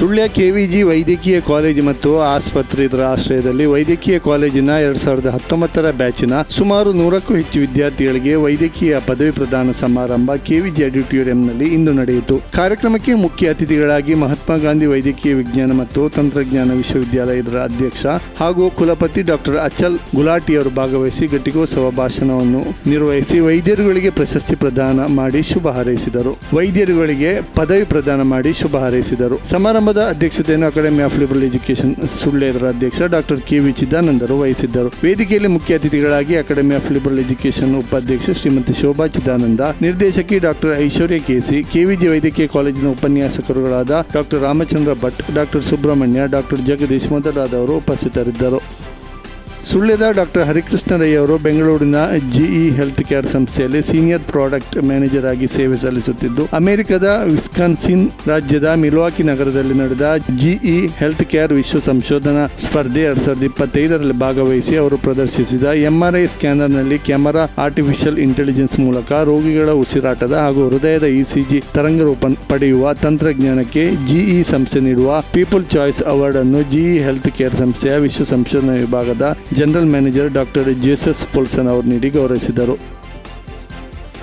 Sullia K V G ವೈದ್ಯಕೀಯ college ಮತ್ತು ಆಸ್ಪತ್ರೆ ಇದರ ಆಶ್ರಯದಲ್ಲಿ ವೈದ್ಯಕೀಯ ಕಾಲೇಜಿನ ಎರಡ್ ಸಾವಿರದ ಹತ್ತೊಂಬತ್ತರ ಬ್ಯಾಚಿನ ಸುಮಾರು ನೂರಕ್ಕೂ ಹೆಚ್ಚು ವಿದ್ಯಾರ್ಥಿಗಳಿಗೆ ವೈದ್ಯಕೀಯ ಪದವಿ ಪ್ರದಾನ ಸಮಾರಂಭ ಕೆವಿಜಿ ಆಡಿಟೋರಿಯಂನಲ್ಲಿ ಇಂದು ನಡೆಯಿತು. ಕಾರ್ಯಕ್ರಮಕ್ಕೆ ಮುಖ್ಯ ಅತಿಥಿಗಳಾಗಿ ಮಹಾತ್ಮ ಗಾಂಧಿ ವೈದ್ಯಕೀಯ ವಿಜ್ಞಾನ ಮತ್ತು ತಂತ್ರಜ್ಞಾನ ವಿಶ್ವವಿದ್ಯಾಲಯದ ಅಧ್ಯಕ್ಷ ಹಾಗೂ ಕುಲಪತಿ ಡಾಕ್ಟರ್ ಅಚಲ್ ಗುಲಾಟಿ ಅವರು ಭಾಗವಹಿಸಿ ಘಟಿಕೋತ್ಸವ ಭಾಷಣವನ್ನು ನಿರ್ವಹಿಸಿ ವೈದ್ಯರುಗಳಿಗೆ ಪ್ರಶಸ್ತಿ ಪ್ರದಾನ ಮಾಡಿ ಶುಭ ಹಾರೈಸಿದರು. ವೈದ್ಯರುಗಳಿಗೆ ಪದವಿ ಪ್ರದಾನ ಮಾಡಿ ಶುಭ ಹಾರೈಸಿದರು. ಸಮಾರಂಭದ ಅಧ್ಯಕ್ಷತೆಯನ್ನು ಅಕಾಡೆಮಿ ಆಫ್ ಲಿಬರಲ್ ಎಜುಕೇಶನ್ ಸುಳ್ಳೇದರ ಅಧ್ಯಕ್ಷ ಡಾಕ್ಟರ್ ಕೆ ವಿ ಚಿದಾನಂದರು ವಹಿಸಿದ್ದರು. ವೇದಿಕೆಯಲ್ಲಿ ಮುಖ್ಯ ಅತಿಥಿಗಳಾಗಿ ಅಕಾಡೆಮಿ ಆಫ್ ಲಿಬರಲ್ ಎಜುಕೇಶನ್ ಉಪಾಧ್ಯಕ್ಷ ಶ್ರೀಮತಿ ಶೋಭಾ ಚಿದಾನಂದ, ನಿರ್ದೇಶಕಿ ಡಾಕ್ಟರ್ ಐಶ್ವರ್ಯ K C, K V G ವೈದ್ಯಕೀಯ ಕಾಲೇಜಿನ ಉಪನ್ಯಾಸಕರುಗಳಾದ doctor Ramachandra Bhat, doctor Subrahmanya, doctor Jagadish ಮೊದಲಾದವರು ಉಪಸ್ಥಿತರಿದ್ದರು. ಸುಳ್ಯದ ಡಾಕ್ಟರ್ ಹರಿಕೃಷ್ಣ ರೈ ಅವರು ಬೆಂಗಳೂರಿನ ಜಿಇ ಹೆಲ್ತ್ ಕೇರ್ ಸಂಸ್ಥೆಯಲ್ಲಿ ಸೀನಿಯರ್ ಪ್ರಾಡಕ್ಟ್ ಮ್ಯಾನೇಜರ್ ಆಗಿ ಸೇವೆ ಸಲ್ಲಿಸುತ್ತಿದ್ದು, ಅಮೆರಿಕದ ವಿಸ್ಕಾನ್ಸಿನ್ ರಾಜ್ಯದ ಮಿಲ್ವಾಕಿ ನಗರದಲ್ಲಿ ನಡೆದ ಜಿಇ ಹೆಲ್ತ್ ಕೇರ್ ವಿಶ್ವ ಸಂಶೋಧನಾ ಸ್ಪರ್ಧೆ ಎರಡ್ ಸಾವಿರದ ಇಪ್ಪತ್ತೈದರಲ್ಲಿ ಭಾಗವಹಿಸಿ ಅವರು ಪ್ರದರ್ಶಿಸಿದ ಎಂಆರ್ಐ ಸ್ಕ್ಯಾನರ್ನಲ್ಲಿ ಕ್ಯಾಮರಾ ಆರ್ಟಿಫಿಷಿಯಲ್ ಇಂಟೆಲಿಜೆನ್ಸ್ ಮೂಲಕ ರೋಗಿಗಳ ಉಸಿರಾಟದ ಹಾಗೂ ಹೃದಯದ ಇಸಿಜಿ ತರಂಗ ರೂಪ ಪಡೆಯುವ ತಂತ್ರಜ್ಞಾನಕ್ಕೆ ಜಿಇ ಸಂಸ್ಥೆ ನೀಡುವ ಪೀಪಲ್ ಚಾಯ್ಸ್ ಅವಾರ್ಡ್ ಅನ್ನು ಜಿಇ ಹೆಲ್ತ್ ಕೇರ್ ಸಂಸ್ಥೆಯ ವಿಶ್ವ ಸಂಶೋಧನಾ ವಿಭಾಗದ general manager doctor Jesus Paulsen ಅವರು ನೀಡಿ ಗೌರವಿಸಿದರು.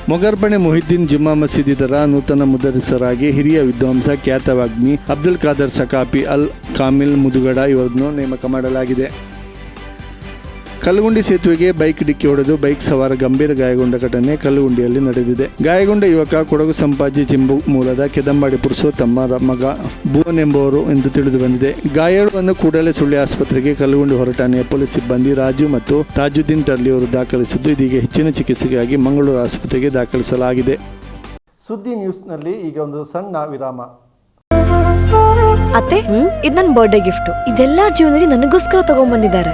ಮೊಗರ್ಬಣೆ ಮೊಹಿದ್ದೀನ್ ಜುಮ್ಮಾ ಮಸೀದಿದರ ನೂತನ ಮುದರಿಸರಾಗಿ ಹಿರಿಯ ವಿದ್ವಾಂಸ ಖ್ಯಾತವಾಗ್ನಿ ಅಬ್ದುಲ್ ಖಾದರ್ ಸಕಾಪಿ ಅಲ್ ಕಾಮಿಲ್ ಮುದುಗಡ ಇವರನ್ನು ನೇಮಕ ಮಾಡಲಾಗಿದೆ. ಕಲ್ಲುಗುಂಡಿ ಸೇತುವೆಗೆ ಬೈಕ್ ಡಿಕ್ಕಿ ಹೊಡೆದು ಬೈಕ್ ಸವಾರ ಗಂಭೀರ ಗಾಯಗೊಂಡ ಘಟನೆ ಕಲ್ಲುಗುಂಡಿಯಲ್ಲಿ ನಡೆದಿದೆ. ಗಾಯಗೊಂಡ ಯುವಕ ಕೊಡಗು ಸಂಪಾಜಿ ಜಿಂಬು ಮೂಲದ ಕೆದಂಬಾಡಿ ಪುರುಷೋ ತಮ್ಮ ಮಗ ಭುವನ್ ಎಂಬುವರು ಎಂದು ತಿಳಿದು ಬಂದಿದೆ. ಗಾಯಾಳುವನ್ನು ಕೂಡಲೇ ಸುಳ್ಳಿ ಆಸ್ಪತ್ರೆಗೆ ಕಲ್ಲುಗುಂಡಿ ಹೊರಟಾಣೆಯ ಪೊಲೀಸ್ ಸಿಬ್ಬಂದಿ ರಾಜು ಮತ್ತು ತಾಜುದ್ದೀನ್ ಟರ್ಲಿ ಅವರು ದಾಖಲಿಸಿದ್ದು ಇದೀಗ ಹೆಚ್ಚಿನ ಚಿಕಿತ್ಸೆಗಾಗಿ ಮಂಗಳೂರು ಆಸ್ಪತ್ರೆಗೆ ದಾಖಲಿಸಲಾಗಿದೆ. ಸುದ್ದಿ ನ್ಯೂಸ್ನಲ್ಲಿ ಈಗ ಒಂದು ಸಣ್ಣ ವಿರಾಮ. ಅತ್ತೆ ಇದು ನನ್ನ ಬರ್ಡೇ ಗಿಫ್ಟ್ ಇದೆಲ್ಲ ಜೀವನದಲ್ಲಿ ನನಗೋಸ್ಕರ ತಗೊಂಡ್ಬಂದಿದ್ದಾರೆ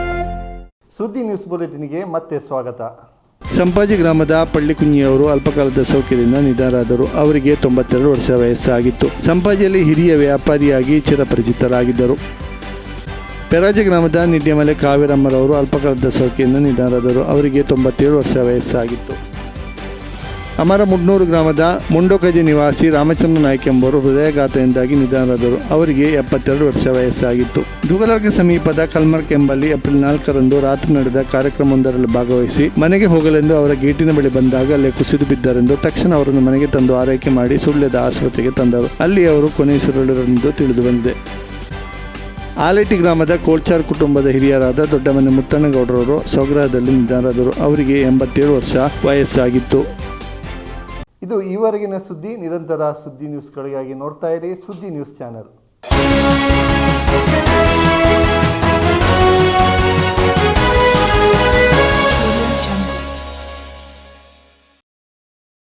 ಸುದ್ದಿ ನ್ಯೂಸ್ ಬುಲೆಟಿನ್ಗೆ ಮತ್ತೆ ಸ್ವಾಗತ. ಸಂಪಾಜಿ ಗ್ರಾಮದ ಪಳ್ಳಿಕುಂಜಿಯವರು ಅಲ್ಪಕಾಲದ ಸೌಖ್ಯದಿಂದ ನಿಧನರಾದರು. ಅವರಿಗೆ ತೊಂಬತ್ತೆರಡು ವರ್ಷ ವಯಸ್ಸಾಗಿತ್ತು. ಸಂಪಾಜಿಯಲ್ಲಿ ಹಿರಿಯ ವ್ಯಾಪಾರಿಯಾಗಿ ಚಿರಪರಿಚಿತರಾಗಿದ್ದರು. ಪೆರಾಜ ಗ್ರಾಮದ ನಿಡ್ಯಮಲೆ ಕಾವೇರಮ್ಮರವರು ಅಲ್ಪಕಾಲದ ಸೌಖ್ಯದಿಂದ ನಿಧನರಾದರು. ಅವರಿಗೆ ತೊಂಬತ್ತೇಳು ವರ್ಷ ವಯಸ್ಸಾಗಿತ್ತು. ಅಮರ ಮುಡ್ನೂರು ಗ್ರಾಮದ ಮುಂಡೋಕಜಿ ನಿವಾಸಿ ರಾಮಚಂದ್ರ ನಾಯ್ಕ ಎಂಬುವರು ಹೃದಯಾಘಾತದಿಂದಾಗಿ ನಿಧನರಾದರು. ಅವರಿಗೆ ಎಪ್ಪತ್ತೆರಡು ವರ್ಷ ವಯಸ್ಸಾಗಿತ್ತು. ದುಗಲಾರ್ಗೆ ಸಮೀಪದ ಕಲ್ಮರ್ಕ್ ಎಂಬಲ್ಲಿ ಏಪ್ರಿಲ್ ನಾಲ್ಕರಂದು ರಾತ್ರಿ ನಡೆದ ಕಾರ್ಯಕ್ರಮವೊಂದರಲ್ಲಿ ಭಾಗವಹಿಸಿ ಮನೆಗೆ ಹೋಗಲೆಂದು ಅವರ ಗೇಟಿನ ಬಳಿ ಬಂದಾಗ ಅಲ್ಲೇ ಕುಸಿದು ಬಿದ್ದರೆಂದು ತಕ್ಷಣ ಅವರನ್ನು ಮನೆಗೆ ತಂದು ಆರೈಕೆ ಮಾಡಿ ಸುಳ್ಯದ ಆಸ್ಪತ್ರೆಗೆ ತಂದರು. ಅಲ್ಲಿ ಅವರು ಕೊನೆಯುಸಿರೆಳೆದರೆಂದು ತಿಳಿದು ಬಂದಿದೆ. ಆಲೇಟಿ ಗ್ರಾಮದ ಕೋಲ್ಚಾರ್ ಕುಟುಂಬದ ಹಿರಿಯರಾದ ದೊಡ್ಡಮನೆ ಮುತ್ತಣ್ಣಗೌಡರವರು ಸ್ವಗೃಹದಲ್ಲಿ ನಿಧನರಾದರು. ಅವರಿಗೆ ಎಂಬತ್ತೇಳು ವರ್ಷ ವಯಸ್ಸಾಗಿತ್ತು. ಇದು ಈವರೆಗಿನ ಸುದ್ದಿ ನಿರಂತರ ಸುದ್ದಿ ನ್ಯೂಸ್ಗಳಿಗಾಗಿ ನೋಡ್ತಾ ಇರಿ ಸುದ್ದಿ ನ್ಯೂಸ್ ಚಾನೆಲ್.